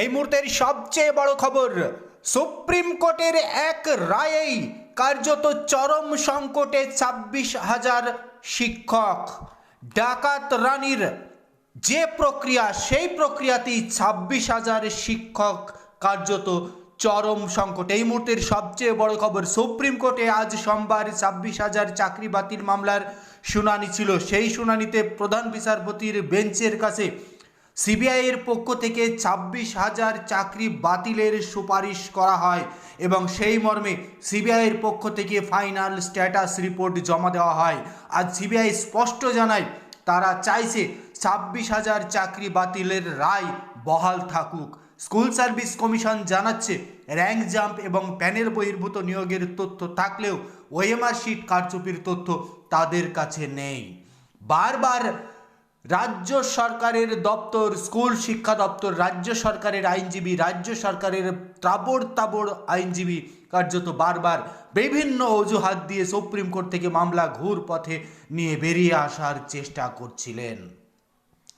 এই মুহূর্তের সবচেয়ে বড় খবর, সুপ্রিম কোর্টের এক রায়েই কার্যত চরম সংকটে ছাব্বিশ হাজার শিক্ষক। ডাকাত রানীর যে প্রক্রিয়া, সেই প্রক্রিয়াতেই ছাব্বিশ হাজার শিক্ষক কার্যত চরম সংকট। এই মুহূর্তের সবচেয়ে বড় খবর, সুপ্রিম কোর্টে আজ সোমবার ছাব্বিশ হাজার চাকরি বাতিল মামলার শুনানি ছিল। সেই শুনানিতে প্রধান বিচারপতির বেঞ্চের কাছে সিবিআইয়ের পক্ষ থেকে ছাব্বিশ হাজার চাকরি বাতিলের সুপারিশ করা হয় এবং সেই মর্মে সিবিআইয়ের পক্ষ থেকে ফাইনাল স্ট্যাটাস রিপোর্ট জমা দেওয়া হয়। আজ সিবিআই স্পষ্ট জানায়, তারা চাইছে ছাব্বিশ হাজার চাকরি বাতিলের রায় বহাল থাকুক। স্কুল সার্ভিস কমিশন জানাচ্ছে, র্যাঙ্ক জাম্প এবং প্যানেল বহির্ভূত নিয়োগের তথ্য থাকলেও ওএমআর শিট কারচুপির তথ্য তাদের কাছে নেই। বারবার রাজ্য সরকারের দপ্তর, স্কুল শিক্ষা দপ্তর, রাজ্য সরকারের আইনজীবী, রাজ্য সরকারের তাবড় তাবড় আইনজীবী কার্যত বারবার বিভিন্ন অজুহাত দিয়ে সুপ্রিম কোর্ট থেকে মামলা ঘুর পথে নিয়ে বেরিয়ে আসার চেষ্টা করছিলেন।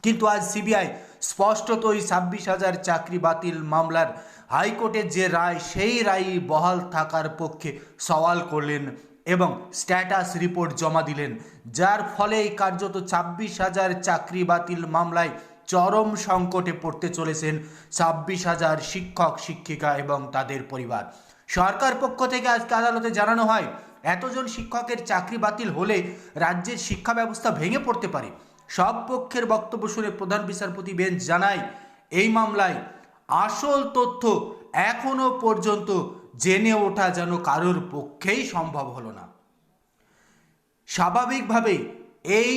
কিন্তু আজ সিবিআই স্পষ্টতই ছাব্বিশ হাজার চাকরি বাতিল মামলার হাইকোর্টের যে রায়, সেই রায়ই বহাল থাকার পক্ষে সওয়াল করলেন এবং স্ট্যাটাস রিপোর্ট জমা দিলেন, যার ফলে কার্যত ছাব্বিশ হাজার চাকরি বাতিল মামলায় চরম সংকটে পড়তে চলেছেন ছাব্বিশ হাজার শিক্ষক, শিক্ষিকা এবং তাদের পরিবার। সরকার পক্ষ থেকে আজকে আদালতে জানানো হয়, এতজন শিক্ষকের চাকরি বাতিল হলে রাজ্যের শিক্ষা ব্যবস্থা ভেঙে পড়তে পারে। সব পক্ষের বক্তব্য শুনে প্রধান বিচারপতি বেঞ্চ জানায়, এই মামলায় আসল তথ্য এখনও পর্যন্ত জেনে ওঠা যেন কারোর পক্ষেই সম্ভব হলো না। স্বাভাবিকভাবে এই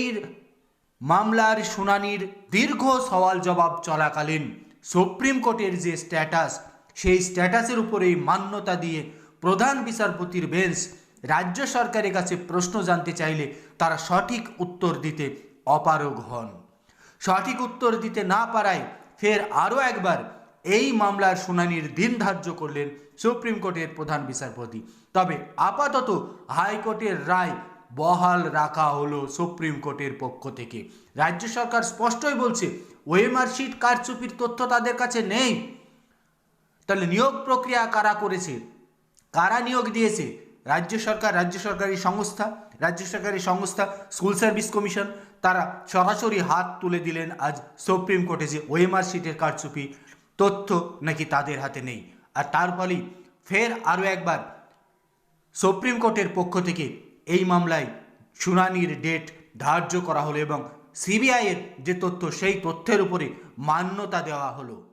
মামলার শুনানির দীর্ঘ সওয়াল জবাব চলাকালীন সুপ্রিম কোর্টের যে স্ট্যাটাস, সেই স্ট্যাটাসের উপরেই মান্যতা দিয়ে প্রধান বিচারপতির বেঞ্চ রাজ্য সরকারের কাছে প্রশ্ন জানতে চাইলে তারা সঠিক উত্তর দিতে অপারগ হন। সঠিক উত্তর দিতে না পারায় ফের আরও একবার এই মামলার শুনানির দিন ধার্য করলেন সুপ্রিম কোর্টের প্রধান বিচারপতি। তবে আপাতত হাইকোর্টের রায় বহাল রাখা হলো সুপ্রিম কোর্টের পক্ষ থেকে। রাজ্য সরকার স্পষ্টই বলছে ওএমআর শিট কারচুপির তথ্য তাদের কাছে নেই। তাহলে নিয়োগ প্রক্রিয়া কারা করেছে? কারা নিয়োগ দিয়েছে? রাজ্য সরকার, রাজ্য সরকারি সংস্থা, রাজ্য সরকারি সংস্থা, স্কুল সার্ভিস কমিশন, তারা সরাসরি হাত তুলে দিলেন আজ সুপ্রিম কোর্টে যে ওএমআর শিটের কারচুপি তথ্য নাকি তাদের হাতে নেই। আর তার ফলেই ফের আরও একবার সুপ্রিম কোর্টের পক্ষ থেকে এই মামলায় শুনানির ডেট ধার্য করা হলো এবং সিবিআইয়ের যে তথ্য, সেই তথ্যের উপরে মান্যতা দেওয়া হলো।